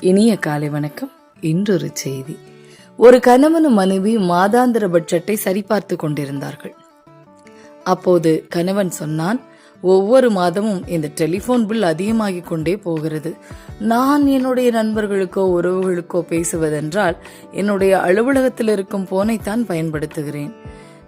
இனிய காலை வணக்கம். இன்றொரு செய்தி. ஒரு கணவனும் மனைவி மாதாந்திர பட்ஜெட்டை சரிபார்த்து கொண்டிருந்தார்கள். அப்போது கணவன் சொன்னான் ஒவ்வொரு மாதமும் இந்த டெலிபோன் பில் அதிகமாகிக் கொண்டே போகிறது. நான் என்னுடைய நண்பர்களுக்கோ உறவுகளுக்கோ பேசுவதென்றால் என்னுடைய அலுவலகத்தில் இருக்கும் போனைத்தான் பயன்படுத்துகிறேன்.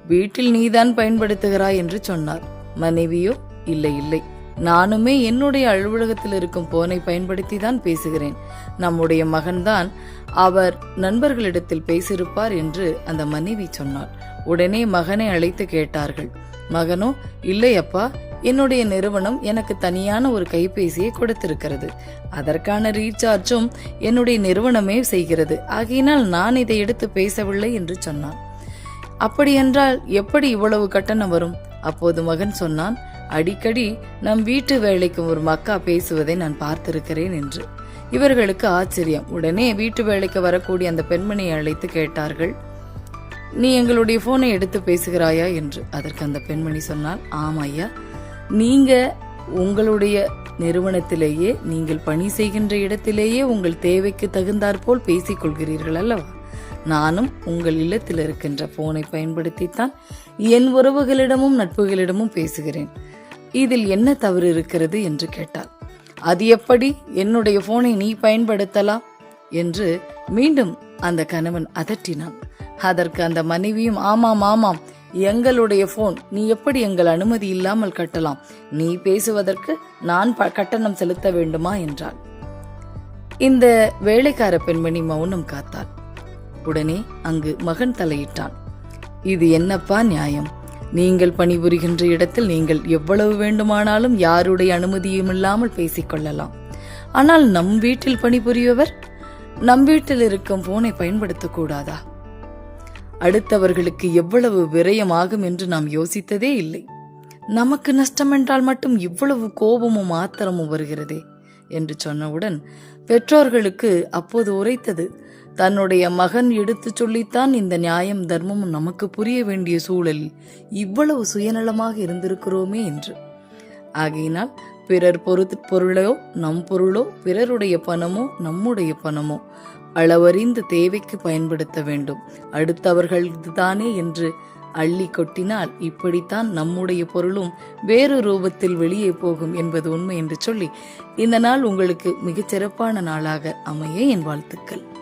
வீட்டில் நீதான் பயன்படுத்துகிறாய் என்று சொன்னார். மனைவியோ? இல்லை இல்லை. நானுமே என்னுடைய அலுவலகத்தில் இருக்கும் போனை பயன்படுத்தி தான் பேசுகிறேன். நம்முடைய மகன்தான் அவர் நண்பர்களிடத்தில் பேசியிருப்பார் என்று அந்த மனைவி சொன்னாள். உடனே மகனை அழைத்து கேட்டார்கள். மகனோ இல்லை அப்பா என்னுடைய நிறுவனம் எனக்கு தனியான ஒரு கைபேசியை கொடுத்திருக்கிறது. அதற்கான ரீசார்ஜும் என்னுடைய நிறுவனமே செய்கிறது. ஆகையினால் நான் இதை எடுத்து பேசவில்லை என்று சொன்னான். அப்படியென்றால் எப்படி இவ்வளவு கட்டணம் வரும்? அப்போது மகன் சொன்னான். அடிக்கடி நம் வீட்டு வேலைக்கு ஒரு மக்கா பேசுவதை நான் பார்த்திருக்கிறேன் என்று. இவர்களுக்கு ஆச்சரியம். உடனே வீட்டு வேலைக்கு வரக்கூடிய அந்த பெண்மணியை அழைத்து கேட்டார்கள் நீ எங்களுடைய போனை எடுத்து பேசுகிறாயா? என்று. அதற்கு அந்த பெண்மணி சொன்னால் ஆம் ஐயா. நீங்க உங்களுடைய நிறுவனத்திலேயே நீங்கள் பணி செய்கின்ற இடத்திலேயே உங்கள் தேவைக்கு தகுந்தாற்போல் பேசிக் கொள்கிறீர்கள் அல்லவா? நானும் உங்கள் இல்லத்தில் இருக்கின்ற போனை பயன்படுத்தித்தான் என் உறவுகளிடமும் நட்புகளிடமும் பேசுகிறேன். இதில் என்ன தவறு இருக்கிறது என்று கேட்டாள். அது எப்படி? என்னுடைய போனை நீ பயன்படுத்தலாம்? என்று மீண்டும் அந்த கணவன் அதட்டினான். அதற்கு அந்த மனைவியும் ஆமாம் ஆமாம் எங்களுடைய போன் நீ எப்படி எங்கள் அனுமதி இல்லாமல் கட்டலாம்? நீ பேசுவதற்கு நான் ப- கட்டணம் செலுத்த வேண்டுமா? என்றாள். இந்த வேலைக்கார பெண்மணி மௌனம் காத்தாள். உடனே அங்கு மகன் தலையிட்டான். இது என்னப்பா நியாயம்? நீங்கள் பணிபுரிகின்ற இடத்தில் நீங்கள் எவ்வளவு வேண்டுமானாலும் யாருடைய அனுமதியும் இல்லாமல் பேசிக்கொள்ளலாம். ஆனால் நம் வீட்டில் பணிபுரியவர் நம் வீட்டில் இருக்கும் போனை பயன்படுத்தக்கூடாதா அடுத்தவர்களுக்கு எவ்வளவு விரயமாகும் என்று நாம் யோசித்ததே இல்லை. நமக்கு நஷ்டம் என்றால் மட்டும் இவ்வளவு கோபமும் ஆத்திரமும் வருகிறதே? என்று சொன்னவுடன் பெற்றோர்களுக்கு அப்போது உரைத்தது தன்னுடைய மகன் எடுத்துச் சொல்லித்தான் இந்த நியாயம் தர்மமும் நமக்கு புரிய வேண்டிய சூழலில் இவ்வளவு சுயநலமாக இருந்திருக்கிறோமே என்று. ஆகையினால் பிறர் பொருத் பொருளோ நம் பொருளோ பிறருடைய பணமோ நம்முடைய பணமோ அளவறிந்து தேவைக்கு பயன்படுத்த வேண்டும். அடுத்தவர்கள்தானே என்று அள்ளி கொட்டினால் இப்படித்தான் நம்முடைய பொருளும் வேறு ரூபத்தில் வெளியே போகும் என்பது உண்மை என்று சொல்லி இந்த நாள் உங்களுக்கு மிகச் சிறப்பான நாளாக அமைய என் வாழ்த்துக்கள்.